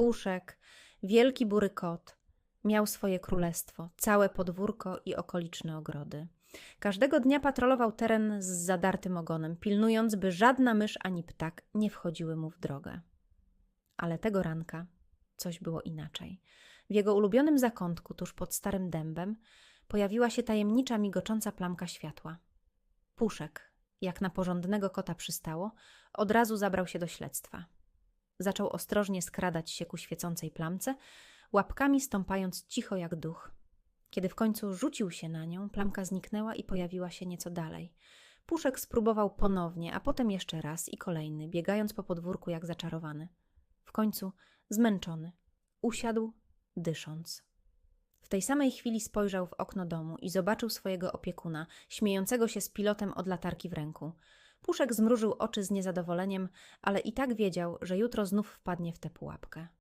Puszek, wielki bury kot, miał swoje królestwo, całe podwórko i okoliczne ogrody. Każdego dnia patrolował teren z zadartym ogonem, pilnując, by żadna mysz ani ptak nie wchodziły mu w drogę. Ale tego ranka coś było inaczej. W jego ulubionym zakątku, tuż pod starym dębem, pojawiła się tajemnicza, migocząca plamka światła. Puszek, jak na porządnego kota przystało, od razu zabrał się do śledztwa. Zaczął ostrożnie skradać się ku świecącej plamce, łapkami stąpając cicho jak duch. Kiedy w końcu rzucił się na nią, plamka zniknęła i pojawiła się nieco dalej. Puszek spróbował ponownie, a potem jeszcze raz i kolejny, biegając po podwórku jak zaczarowany. W końcu, zmęczony, usiadł, dysząc. W tej samej chwili spojrzał w okno domu i zobaczył swojego opiekuna, śmiejącego się z pilotem od latarki w ręku. Puszek zmrużył oczy z niezadowoleniem, ale i tak wiedział, że jutro znów wpadnie w tę pułapkę.